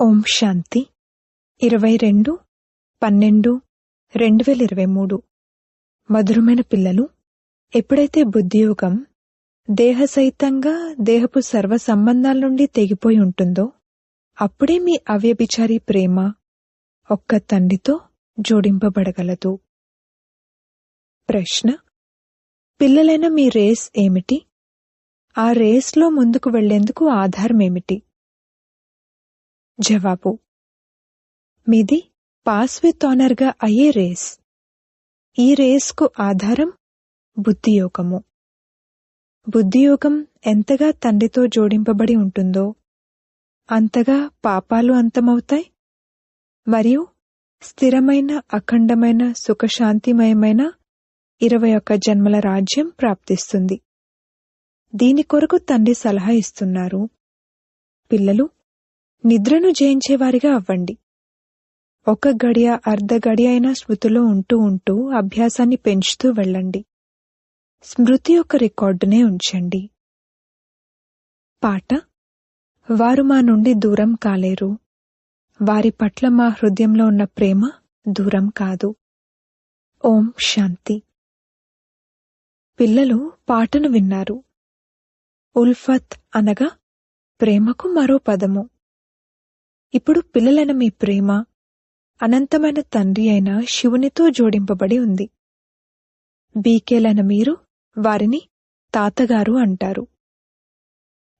ఓం శాంతి. ఇరవై రెండు పన్నెండు రెండు వేల ఇరవై మూడు. మధురమైన పిల్లలు ఎప్పుడైతే బుద్ధియోగం దేహసహితంగా దేహపు సర్వ సంబంధాల నుండి తెగిపోయి ఉంటుందో అప్పుడే మీ అవ్యభిచారి ప్రేమ ఒక్క తండ్రితో జోడింపబడగలదు. ప్రశ్న పిల్లలైన మీ రేస్ ఏమిటి? ఆ రేస్లో ముందుకు వెళ్ళేందుకు ఆధారం ఏమిటి? జవాబు. మీది పాస్ విత్ ఆనర్గా అయ్యే రేస్. ఈ రేస్కు ఆధారం బుద్ధియోగము. బుద్ధియోగం ఎంతగా తండ్రితో జోడింపబడి ఉంటుందో అంతగా పాపాలు అంతమవుతాయి. మరియు స్థిరమైన అఖండమైన సుఖశాంతిమయమైన ఇరవై ఒక్క జన్మల రాజ్యం ప్రాప్తిస్తుంది. దీని కొరకు తండ్రి సలహా ఇస్తున్నారు. పిల్లలు నిద్రను జయించేవారిగా అవ్వండి. ఒక గడియ అర్ధ గడియ అయినా స్మృతిలో ఉంటూ ఉంటూ అభ్యాసాన్ని పెంచుతూ వెళ్ళండి. స్మృతి యొక్క రికార్డునే ఉంచండి. పాట వారు మా నుండి దూరం కాలేరు. వారి పట్ల మా హృదయంలో ఉన్న ప్రేమ దూరం కాదు. ఓం శాంతి. పిల్లలు పాటను విన్నారు. ఉల్ఫత్ అనగా ప్రేమకు మరో పదము. ఇప్పుడు పిల్లలైన మీ ప్రేమ అనంతమైన తండ్రి అయిన శివునితో జోడింపబడి ఉంది. బీకేలైన మీరు వారిని తాతగారు అంటారు.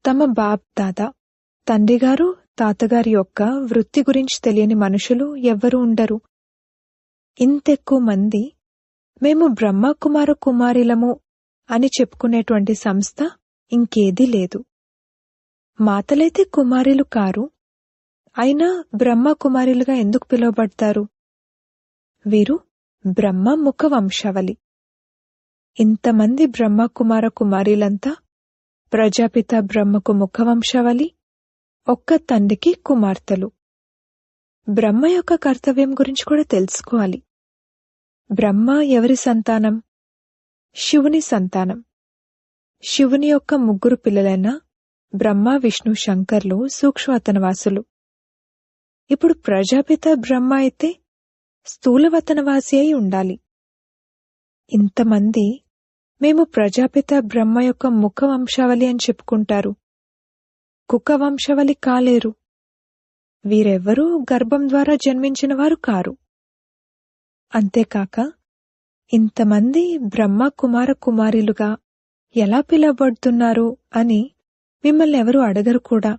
తమ బాబ్ తాత తండ్రిగారు తాతగారి యొక్క వృత్తి గురించి తెలియని మనుషులు ఎవ్వరూ ఉండరు. ఇంతెక్కువ మంది మేము బ్రహ్మకుమార కుమారిలము అని చెప్పుకునేటువంటి సంస్థ ఇంకేదీ లేదు. మాతలైతే కుమారులు కారు అయినా బ్రహ్మ కుమారులుగా ఎందుకు పిలువబడతారు? వీరు బ్రహ్మ ముఖ వంశావళి ఇంతమంది బ్రహ్మ కుమార కుమారీలంతా ప్రజాపిత బ్రహ్మకు ముఖ వంశావళి ఒక్క తండ్రికి కుమార్తెలు. బ్రహ్మ యొక్క కర్తవ్యం గురించి కూడా తెలుసుకోవాలి. బ్రహ్మ ఎవరి సంతానం? శివుని సంతానం. శివుని యొక్క ముగ్గురు పిల్లలైన బ్రహ్మ విష్ణు శంకర్లు సూక్ష్మతనవాసులు ఇప్పుడు ప్రజాపిత బ్రహ్మ అయితే స్థూలవతనవాసి అయి ఉండాలి. ఇంతమంది మేము ప్రజాపిత బ్రహ్మ యొక్క ముఖ వంశావళి అని చెప్పుకుంటారు. కుక్క వంశావళి కాలేరు. వీరెవ్వరూ గర్భం ద్వారా జన్మించిన వారు కారు. అంతేకాక ఇంతమంది బ్రహ్మ కుమార కుమారులుగా ఎలా పిలవబడుతున్నారు అని మిమ్మల్ని ఎవరు అడగరు కూడా.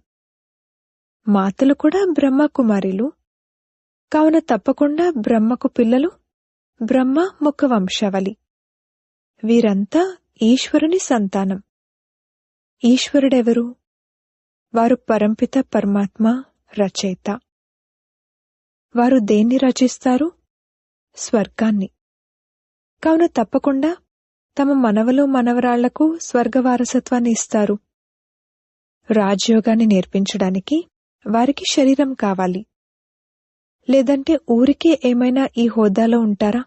మాతలు కూడా బ్రహ్మ కుమారులు కావున తప్పకుండా బ్రహ్మకు పిల్లలు బ్రహ్మ ముఖ వంశావళి వీరంతా ఈశ్వరుని సంతానం. ఈశ్వరుడెవరు? వారు పరంపిత పరమాత్మ రచయిత. వారు దేన్ని రచిస్తారు? స్వర్గాన్ని. కావున తప్పకుండా తమ మనవలు మనవరాళ్ళకు స్వర్గ వారసత్వాన్ని ఇస్తారు. రాజయోగాన్ని నేర్పించడానికి వారికి శరీరం కావాలి. లేదంటే ఊరికే ఏమైనా ఈ హోదాలో ఉంటారా?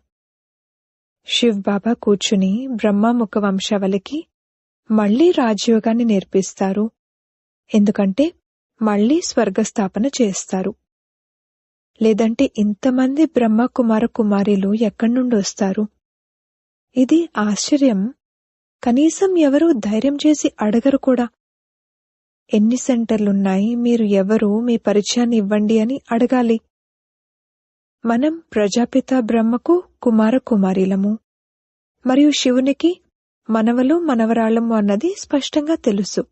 శివ్ బాబా కూర్చుని బ్రహ్మముఖ వంశావళికి మళ్ళీ రాజయోగాన్ని నేర్పిస్తారు. ఎందుకంటే మళ్ళీ స్వర్గస్థాపన చేస్తారు. లేదంటే ఇంతమంది బ్రహ్మ కుమార కుమారిలు ఎక్కడి నుండి వస్తారు? ఇది ఆశ్చర్యం. కనీసం ఎవరూ ధైర్యం చేసి అడగరు కూడా. ఎన్ని సెంటర్లున్నాయి? మీరు ఎవరు? మీ పరిచయాన్ని ఇవ్వండి అని అడగాలి. మనం ప్రజాపిత బ్రహ్మకు కుమార కుమారీలము. మరియు శివునికి మనవలు మనవరాళ్ళము అన్నది స్పష్టంగా తెలుసు.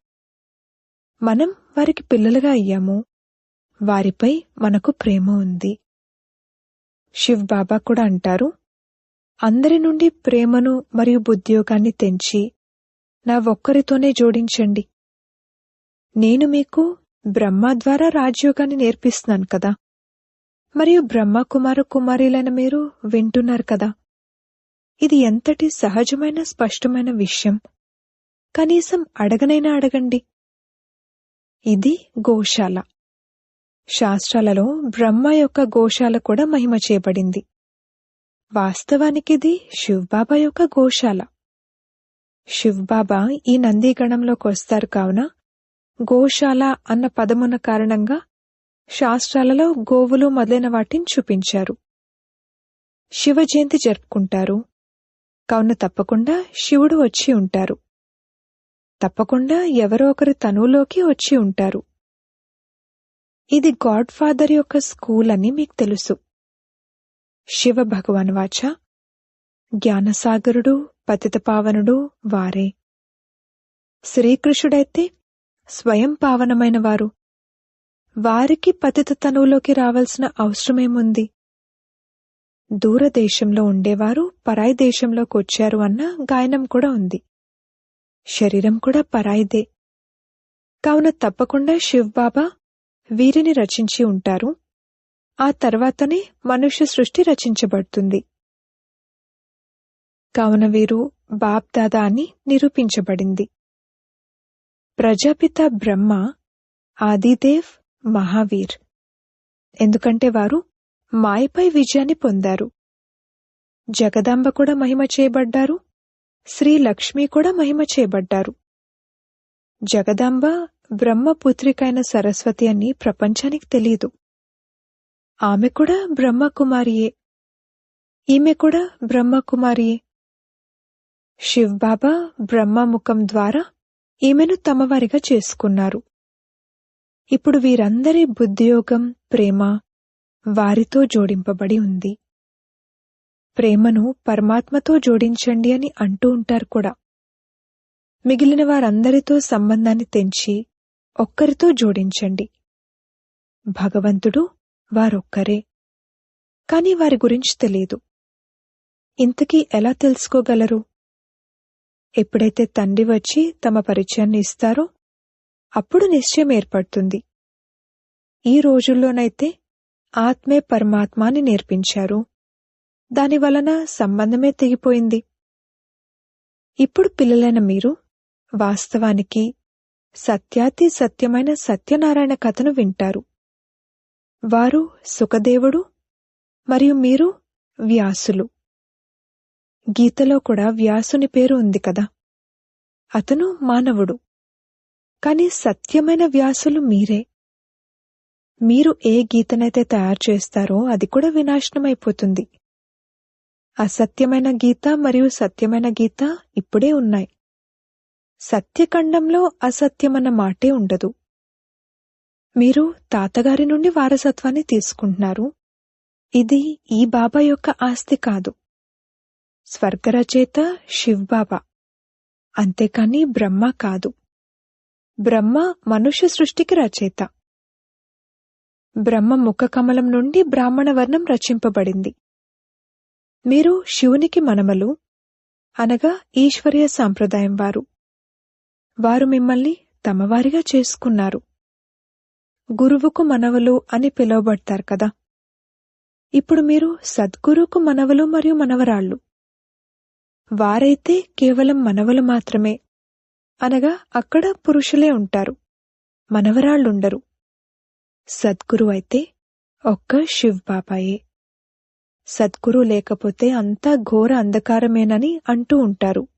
మనం వారికి పిల్లలుగా అయ్యాము. వారిపై మనకు ప్రేమ ఉంది. శివ్ బాబా కూడా అంటారు అందరి నుండి ప్రేమను మరియు బుద్ధియోగాన్ని తెంచి నా ఒక్కరితోనే జోడించండి. నేను మీకు బ్రహ్మ ద్వారా రాజయోగాన్ని నేర్పిస్తున్నాను కదా. మరియు బ్రహ్మ కుమార కుమారీలైన మీరు వింటున్నారు కదా. ఇది ఎంతటి సహజమైన స్పష్టమైన విషయం. కనీసం అడగనైనా అడగండి. ఇది గోశాల. శాస్త్రాలలో బ్రహ్మ యొక్క గోశాల కూడా మహిమ చేయబడింది. వాస్తవానికిది శివ్బాబా యొక్క గోశాల. శివ్బాబా ఈ నందీగణంలోకి వస్తారు కావున గోశాల అన్న పదమున కారణంగా శాస్త్రాలలో గోవులు మొదలైన వాటిని చూపించారు. శివ జయంతి జరుపుకుంటారు. కావున తప్పకుండా శివుడు వచ్చి ఉంటారు. తప్పకుండా ఎవరో ఒకరి తనువులోకి వచ్చి ఉంటారు. ఇది గాడ్ ఫాదర్ యొక్క స్కూల్ అని మీకు తెలుసు. శివ భగవాన్ వాచ జ్ఞానసాగరుడు పతితపావనుడు వారే. శ్రీకృష్ణుడైతే స్వయం పావనమైన వారు. వారికి పతిత తనువులోకి రావాల్సిన అవసరమేముంది? దూరదేశంలో ఉండేవారు పరాయి దేశంలోకి వచ్చారు అన్న గాయనం కూడా ఉంది. శరీరం కూడా పరాయిదే. కావున తప్పకుండా శివ్బాబా వీరిని రచించి ఉంటారు. ఆ తర్వాతనే మనుష్య సృష్టి రచించబడుతుంది. కావున వీరు బాప్ దాదా అని నిరూపించబడింది. ప్రజాపిత బ్రహ్మ ఆదిదేవ్ మహావీర్. ఎందుకంటే వారు మాయపై విజయాన్ని పొందారు. జగదాంబ కూడా మహిమ చేయబడ్డారు. శ్రీ లక్ష్మి కూడా మహిమ చేయబడ్డారు. జగదాంబ బ్రహ్మపుత్రికైన సరస్వతి అని ప్రపంచానికి తెలియదు. ఆమె కూడా బ్రహ్మకుమారియే. ఈమె కూడా బ్రహ్మకుమారియే. శివ్బాబా బ్రహ్మ బ్రహ్మముఖం ద్వారా ఈమెను తమవారిగా చేసుకున్నారు. ఇప్పుడు వీరందరి బుద్ధియోగం ప్రేమ వారితో జోడింపబడి ఉంది. ప్రేమను పరమాత్మతో జోడించండి అని అంటూ ఉంటారు కూడా. మిగిలిన వారందరితో సంబంధాన్ని తెంచి ఒక్కరితో జోడించండి. భగవంతుడు వారొక్కరే. కాని వారి గురించి తెలియదు. ఇంతకీ ఎలా తెలుసుకోగలరు? ఎప్పుడైతే తండ్రి వచ్చి తమ పరిచయాన్ని ఇస్తారో అప్పుడు నిశ్చయం ఏర్పడుతుంది. ఈ రోజుల్లోనైతే ఆత్మే పరమాత్మాని నేర్పించారు. దాని వలన సంబంధమే తెగిపోయింది. ఇప్పుడు పిల్లలైన మీరు వాస్తవానికి సత్యాతి సత్యమైన సత్యనారాయణ కథను వింటారు. వారు సుఖదేవుడు మరియు మీరు వ్యాసులు. గీతలో కూడా వ్యాసుని పేరు ఉంది కదా. అతను మానవుడు. కాని సత్యమైన వ్యాసులు మీరే. మీరు ఏ గీతనైతే తయారు చేస్తారో అది కూడా వినాశనమైపోతుంది. అసత్యమైన గీత మరియు సత్యమైన గీత ఇప్పుడే ఉన్నాయి. సత్యఖండంలో అసత్యమన్న మాటే ఉండదు. మీరు తాతగారి నుండి వారసత్వాన్ని తీసుకుంటున్నారు. ఇది ఈ బాబా యొక్క ఆస్తి కాదు. స్వర్గరచేత శివ్బాబా. అంతేకాని బ్రహ్మ కాదు. బ్రహ్మ మనుష్య సృష్టికి రచయిత. బ్రహ్మ ముఖ కమలం నుండి బ్రాహ్మణ వర్ణం రచింపబడింది. మీరు శివునికి మనమలు అనగా ఈశ్వర్య సాంప్రదాయం వారు. వారు మిమ్మల్ని తమవారిగా చేసుకున్నారు. గురువుకు మనవలు అని పిలువబడతారు కదా. ఇప్పుడు మీరు సద్గురుకు మనవలు మరియు మనవరాళ్ళు. వారైతే కేవలం మనవలు మాత్రమే. అనగా అక్కడ పురుషులే ఉంటారు. మనవరాళ్ళుండరు సద్గురు అయితే ఒక్క శివ్ బాబాయే సద్గురు లేకపోతే అంతా ఘోర అంధకారమేనని అంటూ ఉంటారు.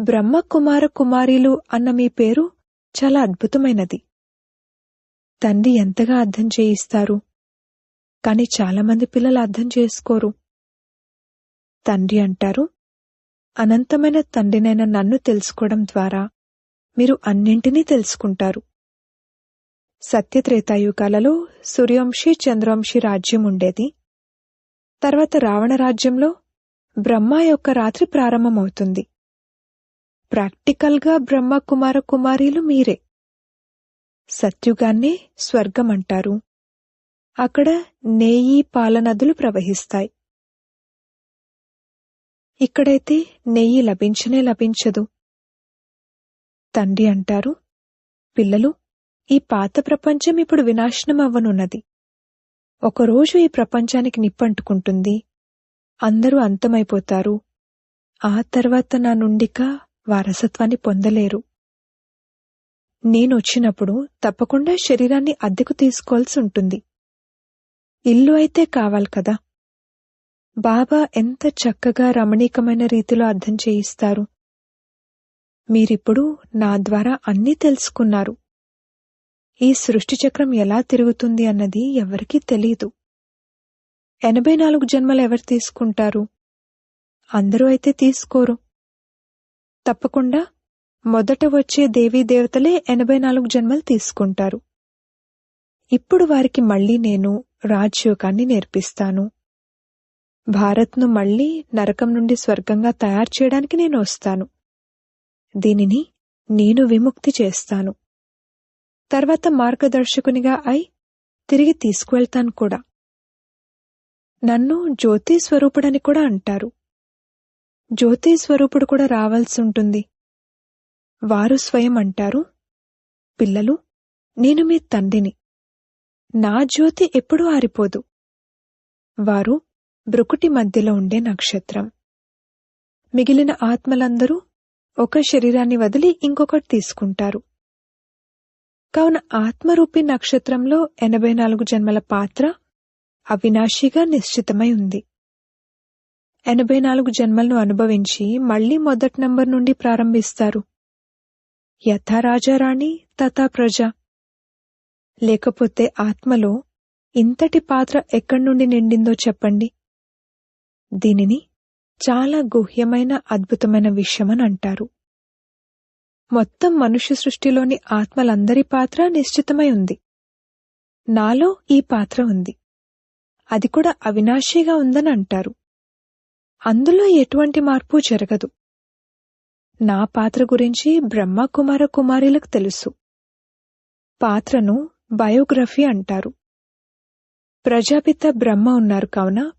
బ్రహ్మ కుమార కుమారీలు అన్న మీ పేరు చాలా అద్భుతమైనది. తండ్రి ఎంతగా అర్థం చేయిస్తారు. కాని చాలామంది పిల్లలు అర్థం చేసుకోరు. తండ్రి అంటారు అనంతమైన తండ్రినైన నన్ను తెలుసుకోవడం ద్వారా మీరు అన్నింటినీ తెలుసుకుంటారు. సత్యత్రేతాయుగాలలో సూర్యవంశీ చంద్రవంశీ రాజ్యం ఉండేది. తర్వాత రావణ రాజ్యంలో బ్రహ్మ యొక్క రాత్రి ప్రారంభమవుతుంది. ప్రాక్టికల్గా బ్రహ్మ కుమార కుమారీలు మీరే. సత్యుగాన్నే స్వర్గం అంటారు. అక్కడ నేయి పాలనదులు ప్రవహిస్తాయి. ఇక్కడైతే నెయ్యి లభించనే లభించదు. తండ్రి అంటారు పిల్లలు ఈ పాత ప్రపంచం ఇప్పుడు వినాశనం అవ్వనున్నది ఒకరోజు ఈ ప్రపంచానికి నిప్పంటుకుంటుంది. అందరూ అంతమైపోతారు. ఆ తర్వాత నా నుండిక వారసత్వాన్ని పొందలేరు. నేనొచ్చినప్పుడు తప్పకుండా శరీరాన్ని అద్దెకు తీసుకోవాల్సి ఉంటుంది. ఇల్లు అయితే కావాలి కదా. బాబా ఎంత చక్కగా రమణీకమైన రీతిలో అర్థం చేయిస్తారు. మీరిప్పుడు నా ద్వారా అన్నీ తెలుసుకున్నారు. ఈ సృష్టి చక్రం ఎలా తిరుగుతుంది అన్నది ఎవరికీ తెలీదు. ఎనభై నాలుగు జన్మలు ఎవరు తీసుకుంటారు? అందరూ అయితే తీసుకోరు. తప్పకుండా మొదట వచ్చే దేవీ దేవతలే ఎనభై నాలుగు జన్మలు తీసుకుంటారు. ఇప్పుడు వారికి మళ్ళీ నేను రాజ్యోగాన్ని నేర్పిస్తాను. భారత్ను మళ్ళీ నరకం నుండి స్వర్గంగా తయారు చేయడానికి నేను వస్తాను. దీనిని నేను విముక్తి చేస్తాను. తర్వాత మార్గదర్శకునిగా అయి తిరిగి తీసుకువెళ్తాను కూడా. నన్ను జ్యోతి స్వరూపుడని కూడా అంటారు. జ్యోతి స్వరూపుడు కూడా రావాల్సి ఉంటుంది. వారు స్వయం అంటారు పిల్లలు నేను మీ తండ్రిని. నా జ్యోతి ఎప్పుడూ ఆరిపోదు. వారు బ్రుకుటి మధ్యలో ఉండే నక్షత్రం. మిగిలిన ఆత్మలందరూ ఒక శరీరాన్ని వదిలి ఇంకొకటి తీసుకుంటారు. కావున ఆత్మరూపి నక్షత్రంలో ఎనభై నాలుగు జన్మల పాత్ర అవినాశిగా నిశ్చితమై ఉంది. ఎనభై నాలుగు జన్మలను అనుభవించి మళ్ళీ మొదటి నంబర్ నుండి ప్రారంభిస్తారు. యథా రాజారాణి తథా ప్రజ. లేకపోతే ఆత్మలో ఇంతటి పాత్ర ఎక్కడి నుండి నిండిందో చెప్పండి. దీనిని చాలా గుహ్యమైన అద్భుతమైన విషయమని అంటారు. మొత్తం మనుష్య సృష్టిలోని ఆత్మలందరి పాత్ర నిశ్చితమై ఉంది. నాలో ఈ పాత్ర ఉంది. అది కూడా అవినాశిగా ఉందని అంటారు. అందులో ఎటువంటి మార్పు జరగదు. నా పాత్ర గురించి బ్రహ్మ కుమార కుమారులకు తెలుసు. పాత్రను బయోగ్రఫీ అంటారు. ప్రజాపిత బ్రహ్మ ఉన్నారు కావున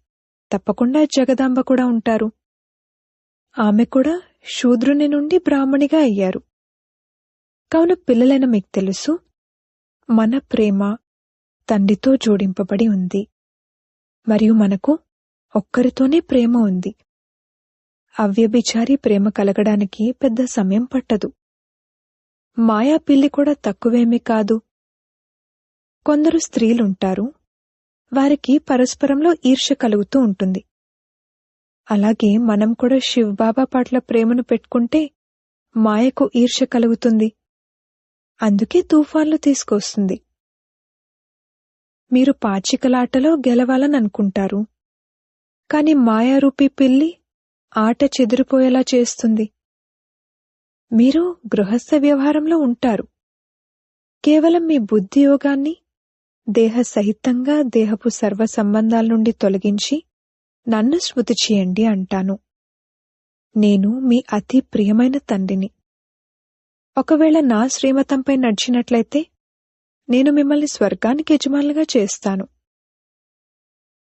తప్పకుండా జగదాంబ కూడా ఉంటారు. ఆమె కూడా శూద్రుని నుండి బ్రాహ్మణిగా అయ్యారు. కావున పిల్లలైన మీకు తెలుసు మన ప్రేమ తండ్రితో జోడింపబడి ఉంది. మరియు మనకు ఒక్కరితోనే ప్రేమ ఉంది. అవ్యభిచారి ప్రేమ కలగడానికి పెద్ద సమయం పట్టదు. మాయా పిల్లి కూడా తక్కువేమీ కాదు. కొందరు స్త్రీలుంటారు వారికి పరస్పరంలో ఈర్ష కలుగుతూ ఉంటుంది. అలాగే మనం కూడా శివబాబా పట్ల ప్రేమను పెట్టుకుంటే మాయకు ఈర్ష కలుగుతుంది. అందుకే తుఫాన్లు తీసుకొస్తుంది. మీరు పాచికలాటలో గెలవాలని అనుకుంటారు కాని మాయారూపీ పిల్లి ఆట చెదిరిపోయేలా చేస్తుంది. మీరు గృహస్థ వ్యవహారంలో ఉంటారు. కేవలం మీ బుద్ధి యోగాన్ని దేహ సహితంగా దేహపు సర్వ సంబంధాల నుండి తొలగించి నన్ను స్మృతి చేయండి అంటాను. నేను మీ అతి ప్రియమైన తండ్రిని. ఒకవేళ నా శ్రీమతంపై నడిచినట్లయితే నేను మిమ్మల్ని స్వర్గానికి యజమానులుగా చేస్తాను.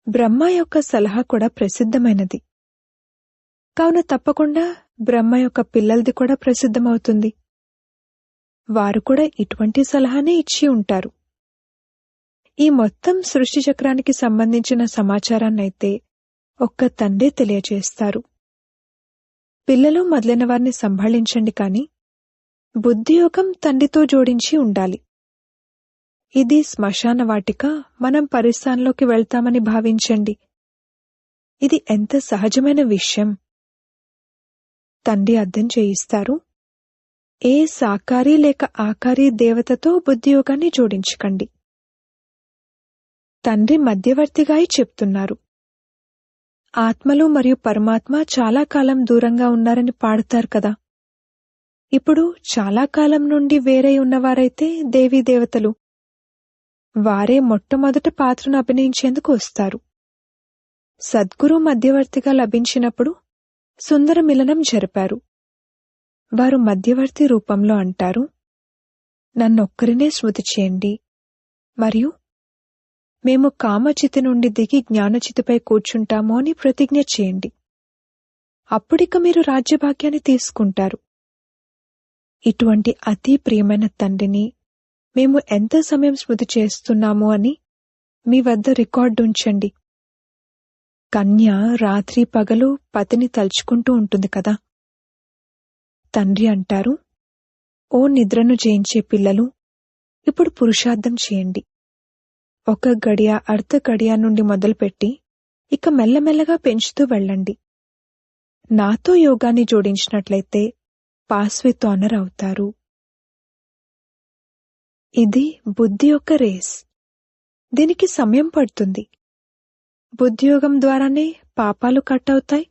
బ్రహ్మ యొక్క సలహా కూడా ప్రసిద్ధమైనది. కావున తప్పకుండా బ్రహ్మ యొక్క పిల్లలది కూడా ప్రసిద్ధమవుతుంది. వారు కూడా ఇటువంటి సలహానే ఇచ్చి ఉంటారు. ఈ మొత్తం సృష్టి చక్రానికి సంబంధించిన సమాచారాన్నైతే ఒక్క తండ్రి తెలియజేస్తారు పిల్లలు మొదలైన వారిని సంభాళించండి కాని బుద్ధియోగం తండ్రితో జోడించి ఉండాలి. ఇది శ్మశాన వాటిక మనం పరిస్థానంలోకి వెళ్తామని భావించండి. ఇది ఎంత సహజమైన విషయం. తండ్రి అర్థం చేయిస్తారు. ఏ సాకారి లేక ఆకారి దేవతతో బుద్ధియోగాన్ని జోడించకండి. తండ్రి మధ్యవర్తిగా చెప్తున్నారు. ఆత్మలు మరియు పరమాత్మ చాలా కాలం దూరంగా ఉన్నారని పాడుతారు కదా. ఇప్పుడు చాలా కాలం నుండి వేరై ఉన్నవారైతే దేవీదేవతలు వారే మొట్టమొదట పాత్రను అభినయించేందుకు వస్తారు. సద్గురు మధ్యవర్తిగా లభించినప్పుడు సుందర మిలనం జరిపారు. వారు మధ్యవర్తి రూపంలో అంటారు నన్నొక్కరినే స్మృతి చేయండి. మరియు మేము కామచితి నుండి దిగి జ్ఞానచితిపై కూర్చుంటాము అని ప్రతిజ్ఞ చేయండి. అప్పుడిక మీరు రాజ్యభాగ్యాన్ని తీసుకుంటారు. ఇటువంటి అతి ప్రియమైన తండ్రిని మేము ఎంత సమయం స్మృతి చేస్తున్నాము అని మీ వద్ద రికార్డు ఉంచండి. కన్య రాత్రి పగలు పతిని తలుచుకుంటూ ఉంటుంది కదా. తండ్రి అంటారు ఓ నిద్రను జయించే పిల్లలు ఇప్పుడు పురుషార్థం చేయండి. ఒక గడియ అర్ధ గడియ నుండి మొదలుపెట్టి ఇక మెల్లమెల్లగా పెంచుతూ వెళ్ళండి. నాతో యోగాన్ని జోడించినట్లయితే పాస్ విత్ ఆనర్ అవుతారు. ఇది బుద్ధి యొక్క రేస్. దీనికి సమయం పడుతుంది. బుద్ధియోగం ద్వారానే పాపాలు కట్ అవుతాయి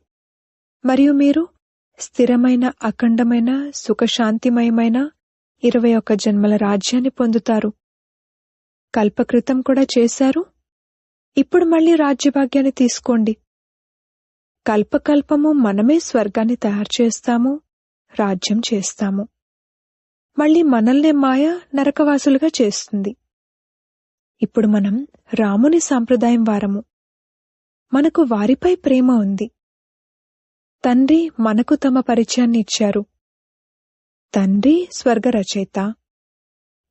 మరియు మీరు స్థిరమైన అఖండమైన సుఖశాంతిమయమైన ఇరవై ఒక్క జన్మల రాజ్యాన్ని పొందుతారు. కల్పకృతం కూడా చేశారు? ఇప్పుడు మళ్ళీ రాజ్యభాగ్యాన్ని తీసుకోండి. కల్పకల్పము మనమే స్వర్గాన్ని తయారు చేస్తాము రాజ్యం చేస్తాము. మళ్ళీ మనల్నే మాయ నరకవాసులుగా చేస్తుంది. ఇప్పుడు మనం రాముని సాంప్రదాయం వారము. మనకు వారిపై ప్రేమ ఉంది. తండ్రి మనకు తమ పరిచయాన్ని ఇచ్చారు. తండ్రి స్వర్గ రచయిత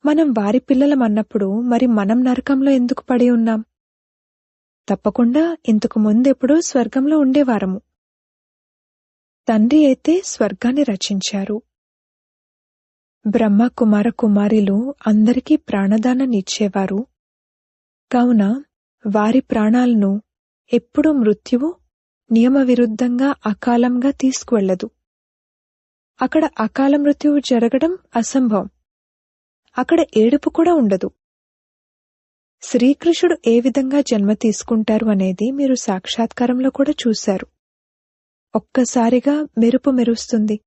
మనం వారి పిల్లలమన్నప్పుడు మరి మనం నరకంలో ఎందుకు పడి ఉన్నాం? తప్పకుండా ఇంతకు ముందెప్పుడూ స్వర్గంలో ఉండేవారము. తండ్రి అయితే స్వర్గాన్ని రచించారు. బ్రహ్మ కుమార కుమారిలు అందరికీ ప్రాణదానాన్నిచ్చేవారు కావున వారి ప్రాణాలను ఎప్పుడూ మృత్యువు నియమవిరుద్ధంగా అకాలంగా తీసుకువెళ్ళదు అక్కడ అకాల మృత్యువు జరగడం అసంభవం. అక్కడ ఏడుపు కూడా ఉండదు. శ్రీకృష్ణుడు ఏ విధంగా జన్మ తీసుకుంటారు అనేది మీరు సాక్షాత్కారంలో కూడా చూశారు. ఒక్కసారిగా మెరుపు మెరుస్తుంది.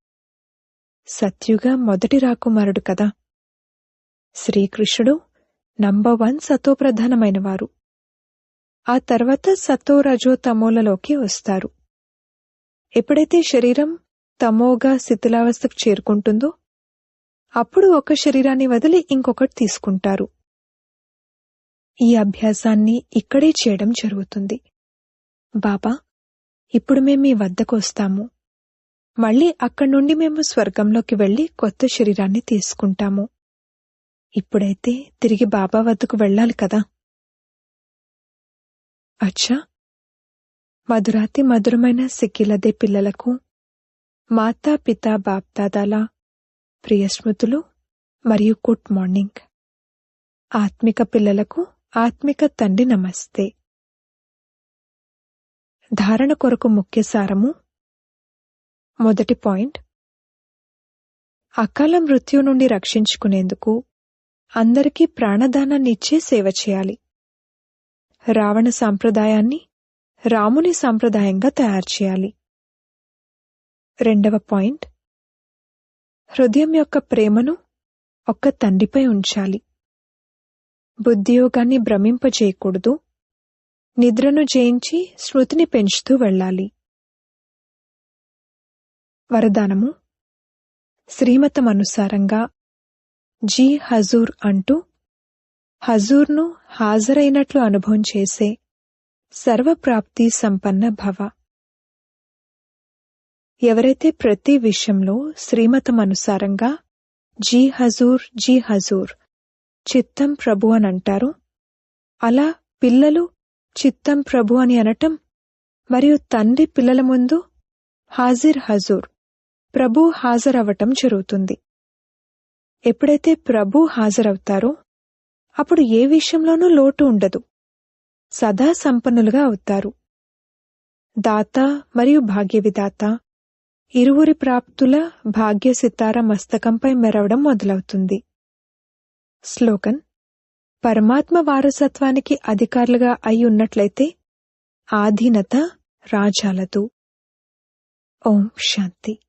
సత్యుగా మొదటి రాకుమారుడు కదా. శ్రీకృష్ణుడు నంబర్ వన్ సత్వప్రధానమైనవారు. ఆ తర్వాత సతో రజో తమోలలోకి వస్తారు. ఎప్పుడైతే శరీరం తమోగా శిథిలావస్థకు చేరుకుంటుందో అప్పుడు ఒక శరీరాన్ని వదిలి ఇంకొకటి తీసుకుంటారు. ఈ అభ్యాసాన్ని ఇక్కడే చేయడం జరుగుతుంది. బాబా ఇప్పుడు మేము మీ వద్దకు వస్తాము. మళ్ళీ అక్కడి నుండి మేము స్వర్గంలోకి వెళ్ళి కొత్త శరీరాన్ని తీసుకుంటాము. ఇప్పుడైతే తిరిగి బాబా వద్దకు వెళ్ళాలి కదా. అచ్చా! మధురాతి మధురమైన సిక్కిలదే పిల్లలకు మాతా పిత బాప్దాదాలా ప్రియ స్మృతులు మరియు గుడ్ మార్నింగ్. ఆత్మిక పిల్లలకు ఆత్మిక తండ్రి నమస్తే. ధారణ కొరకు ముఖ్య సారము. మొదటి పాయింట్. అకాల మృత్యు నుండి రక్షించుకునేందుకు అందరికీ ప్రాణదానాన్నిచ్చే సేవ చేయాలి. రావణ సాంప్రదాయాన్ని రాముని సాంప్రదాయంగా తయారు చేయాలి. రెండవ పాయింట్. హృదయం యొక్క ప్రేమను ఒక్క తండ్రిపై ఉంచాలి. బుద్ధియోగాన్ని భ్రమింపజేయకూడదు. నిద్రను జయించి స్మృతిని పెంచుతూ వెళ్ళాలి. వరదానము. శ్రీమతమనుసారంగా జీ. హజూర్ అంటూ హజూర్ను హాజరైనట్లు అనుభవం చేసే సర్వప్రాప్తి సంపన్న భవ. ఎవరైతే ప్రతి విషయంలో శ్రీమతం అనుసారంగా జీ హజూర్ జీ హజూర్ చిత్తం ప్రభు అని అంటారో అలా పిల్లలు చిత్తం ప్రభు అని అనటం మరియు తండ్రి పిల్లల ముందు హాజిర్ హజూర్ ప్రభు హాజరవటం జరుగుతుంది. ఎప్పుడైతే ప్రభు హాజరవుతారో అప్పుడు ఏ విషయంలోనూ లోటు ఉండదు. సదా సంపన్నులుగా అవుతారు. దాత మరియు భాగ్యవిదాత ఇరువురి ప్రాప్తుల భాగ్య సితార మస్తకంపై మెరవడం మొదలవుతుంది. శ్లోకన్ పరమాత్మ వారసత్వానికి అధికారులుగా అయి ఉన్నట్లయితే ఆధీనత రాజాలదు ఓం శాంతి.